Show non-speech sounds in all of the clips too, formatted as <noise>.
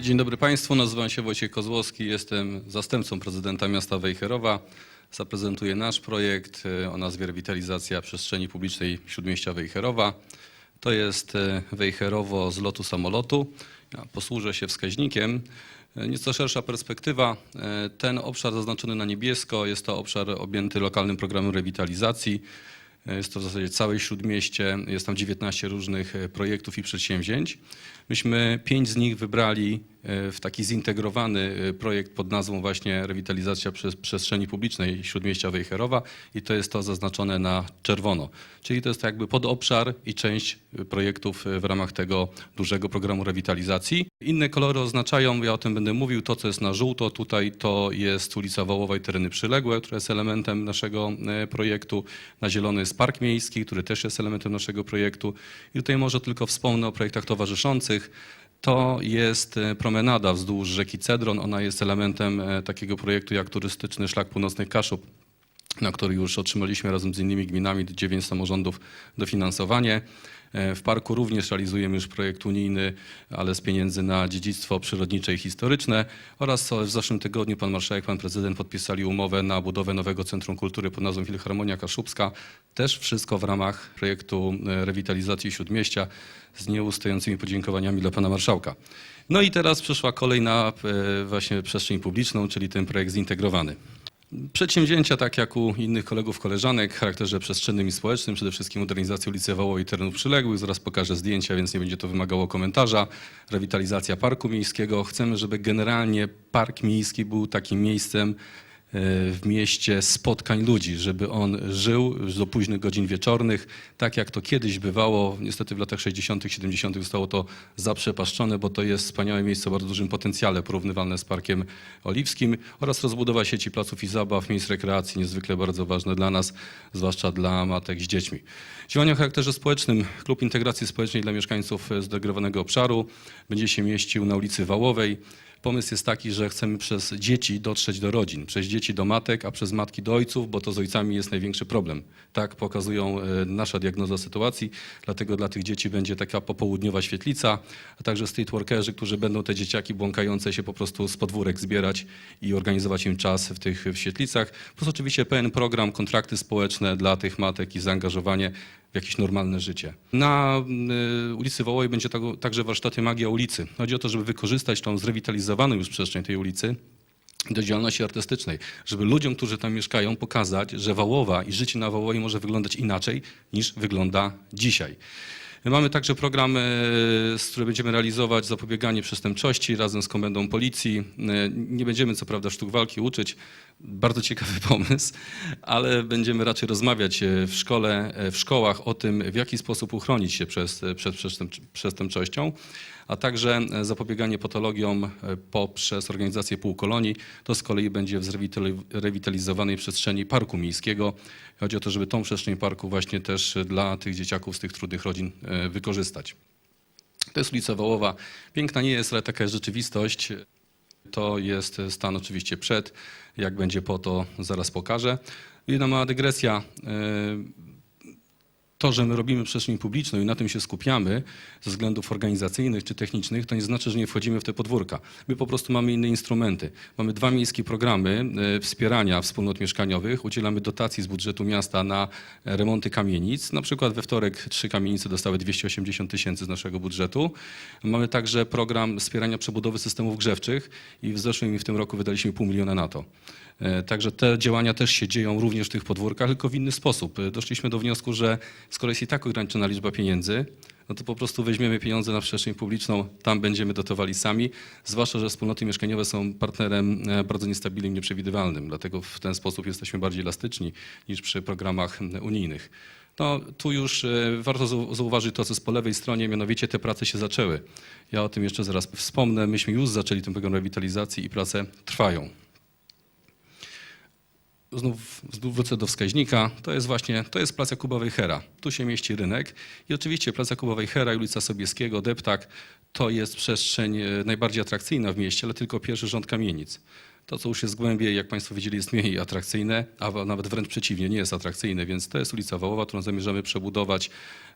Dzień dobry Państwu, nazywam się Wojciech Kozłowski, jestem zastępcą prezydenta miasta Wejherowa. Zaprezentuję nasz projekt e, o nazwie Rewitalizacja przestrzeni publicznej Śródmieścia Wejherowa. To jest e, Wejherowo z lotu samolotu. Ja posłużę się wskaźnikiem. E, Nieco szersza perspektywa. Ten obszar zaznaczony na niebiesko jest to obszar objęty lokalnym programem rewitalizacji. E, Jest to w zasadzie całe śródmieście, jest tam 19 różnych e, projektów i przedsięwzięć. Myśmy pięć z nich wybrali e, w taki zintegrowany projekt pod nazwą właśnie Rewitalizacja przestrzeni publicznej Śródmieścia Wejherowa i to jest to zaznaczone na czerwono. Czyli to jest jakby podobszar i część projektów w ramach tego dużego programu rewitalizacji. Inne kolory oznaczają, ja o tym będę mówił, to co jest na żółto tutaj to jest ulica Wołowa i tereny przyległe, które jest elementem naszego projektu. Na zielono jest Park Miejski, który też jest elementem naszego projektu. I tutaj może tylko wspomnę o projektach towarzyszących. To jest e, promenada wzdłuż rzeki Cedron. Ona jest elementem e, takiego projektu jak turystyczny Szlak Północnych Kaszub, na który już otrzymaliśmy razem z innymi gminami, dziewięć samorządów, dofinansowanie. E, W parku również realizujemy już projekt unijny, ale z pieniędzy na dziedzictwo przyrodnicze i historyczne oraz w zeszłym tygodniu pan marszałek, pan prezydent podpisali umowę na budowę nowego Centrum Kultury pod nazwą Filharmonia Kaszubska. Też wszystko w ramach projektu e, rewitalizacji Śródmieścia z nieustającymi podziękowaniami dla pana marszałka. No i teraz przyszła kolej na e, właśnie przestrzeń publiczną, czyli ten projekt zintegrowany. Przedsięwzięcia, tak jak u innych kolegów, koleżanek, w charakterze przestrzennym i społecznym, przede wszystkim modernizacja ulicy i terenów przyległych. Zaraz pokażę zdjęcia, więc nie będzie to wymagało komentarza. Rewitalizacja parku miejskiego. Chcemy, żeby generalnie park miejski był takim miejscem w mieście spotkań ludzi, żeby on żył do późnych godzin wieczornych, tak jak to kiedyś bywało. Niestety w latach 60., 70. zostało to zaprzepaszczone, bo to jest wspaniałe miejsce o bardzo dużym potencjale, porównywalne z Parkiem Oliwskim oraz rozbudowa sieci placów i zabaw, miejsc rekreacji, niezwykle bardzo ważne dla nas, zwłaszcza dla matek z dziećmi. Działania o charakterze społecznym. Klub Integracji Społecznej dla mieszkańców zdegradowanego obszaru będzie się mieścił na ulicy Wałowej. Pomysł jest taki, że chcemy przez dzieci dotrzeć do rodzin, przez dzieci do matek, a przez matki do ojców, bo to z ojcami jest największy problem. Tak pokazują e, nasza diagnoza sytuacji, dlatego dla tych dzieci będzie taka popołudniowa świetlica, a także streetworkerzy, którzy będą te dzieciaki błąkające się po prostu z podwórek zbierać i organizować im czas w tych świetlicach. Plus oczywiście pełen program, kontrakty społeczne dla tych matek i zaangażowanie w jakieś normalne życie. Na y, ulicy Wołowej będzie także warsztaty Magia ulicy. Chodzi o to, żeby wykorzystać tą zrewitalizowaną już przestrzeń tej ulicy do działalności artystycznej, żeby ludziom, którzy tam mieszkają, pokazać, że Wałowa i życie na Wałowie może wyglądać inaczej niż wygląda dzisiaj. Mamy także program, e, z który będziemy realizować zapobieganie przestępczości razem z Komendą Policji. E, Nie będziemy co prawda sztuk walki uczyć, bardzo ciekawy <laughs> pomysł, ale będziemy raczej rozmawiać e, w szkole, w szkołach o tym, w jaki sposób uchronić się przed przestępcz- przestępczością, a także zapobieganie patologiom poprzez organizację półkolonii. To z kolei będzie w zrewitali- rewitalizowanej przestrzeni parku miejskiego. Chodzi o to, żeby tą przestrzeń parku właśnie też dla tych dzieciaków z tych trudnych rodzin wykorzystać. To jest ulica Wołowa. Piękna nie jest, ale taka jest rzeczywistość. To jest stan oczywiście przed. Jak będzie po, to zaraz pokażę. Jedna mała dygresja. To, że my robimy przestrzeń publiczną i na tym się skupiamy ze względów organizacyjnych czy technicznych, to nie znaczy, że nie wchodzimy w te podwórka. My po prostu mamy inne instrumenty. Mamy dwa miejskie programy e, wspierania wspólnot mieszkaniowych. Udzielamy dotacji z budżetu miasta na remonty kamienic. Na przykład we wtorek trzy kamienice dostały 280 tysięcy z naszego budżetu. Mamy także program wspierania przebudowy systemów grzewczych i w zeszłym i w tym roku wydaliśmy pół miliona na to. E, Także te działania też się dzieją również w tych podwórkach, tylko w inny sposób. E, Doszliśmy do wniosku, że skoro jest i tak ograniczona liczba pieniędzy, no to po prostu weźmiemy pieniądze na przestrzeń publiczną, tam będziemy dotowali sami, zwłaszcza, że wspólnoty mieszkaniowe są partnerem e, bardzo niestabilnym, nieprzewidywalnym, dlatego w ten sposób jesteśmy bardziej elastyczni niż przy programach unijnych. No, tu już e, warto zau- zauważyć to, co jest po lewej stronie, mianowicie te prace się zaczęły. Ja o tym jeszcze zaraz wspomnę. Myśmy już zaczęli ten program rewitalizacji i prace trwają. Znów, wrócę do wskaźnika. To jest właśnie, to jest plac Jakuba Wejhera. Tu się mieści rynek i oczywiście plac Jakuba Wejhera ulica Sobieskiego, Deptak to jest przestrzeń e, najbardziej atrakcyjna w mieście, ale tylko pierwszy rząd kamienic. To, co już jest głębiej, jak Państwo widzieli, jest mniej atrakcyjne, a nawet wręcz przeciwnie, nie jest atrakcyjne, więc to jest ulica Wołowa, którą zamierzamy przebudować,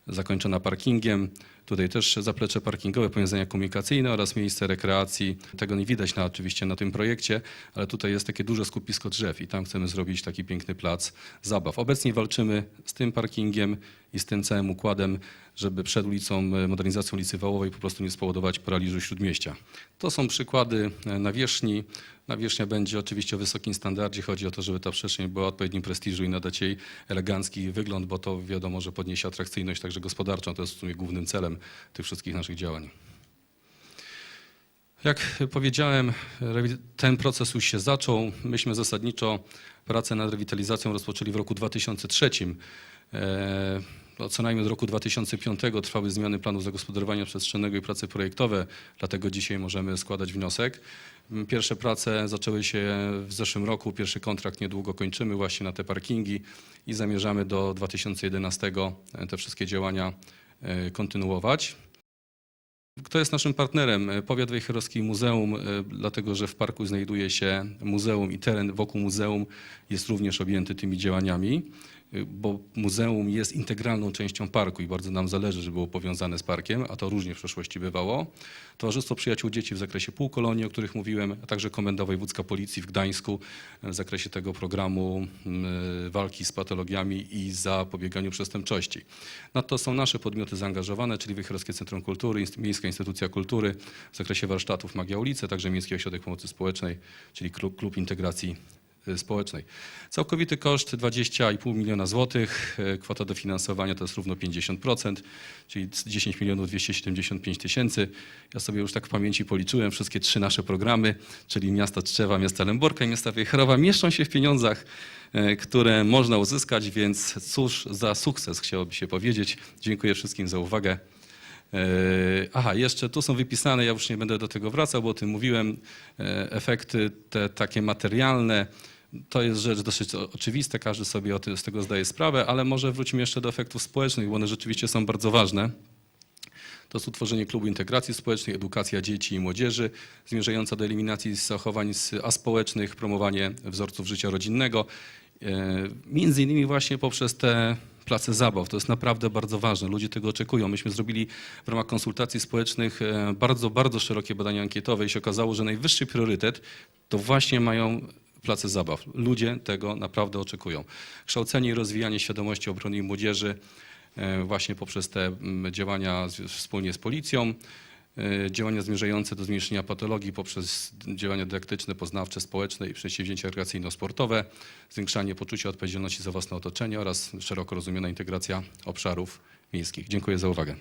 zakończona parkingiem. Tutaj też zaplecze parkingowe, powiązania komunikacyjne oraz miejsce rekreacji. Tego nie widać na, oczywiście na tym projekcie, ale tutaj jest takie duże skupisko drzew i tam chcemy zrobić taki piękny plac zabaw. Obecnie walczymy z tym parkingiem i z tym całym układem, żeby przed ulicą, e, modernizacją ulicy Wołowej po prostu nie spowodować paraliżu śródmieścia. To są przykłady e, nawierzchni. Nawierzchnia będzie oczywiście o wysokim standardzie. Chodzi o to, żeby ta przestrzeń była odpowiednim prestiżu i nadać jej elegancki wygląd, bo to wiadomo, że podniesie atrakcyjność także gospodarczą. To jest w sumie głównym celem tych wszystkich naszych działań. Jak powiedziałem, ten proces już się zaczął. Myśmy zasadniczo pracę nad rewitalizacją rozpoczęli w roku 2003. E, no, co najmniej od roku 2005 trwały zmiany planu zagospodarowania przestrzennego i prace projektowe, dlatego dzisiaj możemy składać wniosek. Pierwsze prace zaczęły się w zeszłym roku, pierwszy kontrakt niedługo kończymy właśnie na te parkingi i zamierzamy do 2011 te wszystkie działania e, kontynuować. Kto jest naszym partnerem? Powiat Wejherowski Muzeum, e, dlatego że w parku znajduje się muzeum i teren wokół muzeum jest również objęty tymi działaniami, e, bo muzeum jest integralną częścią parku i bardzo nam zależy, żeby było powiązane z parkiem, a to różnie w przeszłości bywało. Towarzystwo Przyjaciół Dzieci w zakresie półkolonii, o których mówiłem, a także Komenda Wojewódzka Policji w Gdańsku e, w zakresie tego programu e, walki z patologiami i zapobieganiu przestępczości. Na to są nasze podmioty zaangażowane, czyli Wejherowskie Centrum Kultury, Miejska Instytucja Kultury w zakresie warsztatów Magia Ulicy, także Miejski Ośrodek Pomocy Społecznej, czyli Klub, Integracji y, Społecznej. Całkowity koszt 20,5 miliona złotych, e, kwota dofinansowania to jest równo 50%, czyli 10 milionów 275 tysięcy. Ja sobie już tak w pamięci policzyłem wszystkie trzy nasze programy, czyli miasta Tczewa, miasta Lęborka i miasta Wejherowa mieszczą się w pieniądzach, e, które można uzyskać, więc cóż za sukces chciałoby się powiedzieć. Dziękuję wszystkim za uwagę. E, Aha, jeszcze tu są wypisane, ja już nie będę do tego wracał, bo o tym mówiłem, e, efekty te takie materialne. To jest rzecz dosyć oczywista, każdy sobie z tego zdaje sprawę, ale może wróćmy jeszcze do efektów społecznych, bo one rzeczywiście są bardzo ważne. To jest utworzenie klubu integracji społecznej, edukacja dzieci i młodzieży, zmierzająca do eliminacji zachowań aspołecznych, promowanie wzorców życia rodzinnego. E, Między innymi właśnie poprzez te place zabaw. To jest naprawdę bardzo ważne. Ludzie tego oczekują. Myśmy zrobili w ramach konsultacji społecznych e, bardzo, bardzo szerokie badania ankietowe i się okazało, że najwyższy priorytet to właśnie mają place zabaw. Ludzie tego naprawdę oczekują. Kształcenie i rozwijanie świadomości obrony młodzieży e, właśnie poprzez te mm, działania wspólnie z policją, e, działania zmierzające do zmniejszenia patologii poprzez działania dydaktyczne, poznawcze, społeczne i przedsięwzięcia rekreacyjno-sportowe, zwiększanie poczucia odpowiedzialności za własne otoczenie oraz szeroko rozumiana integracja obszarów miejskich. Dziękuję za uwagę.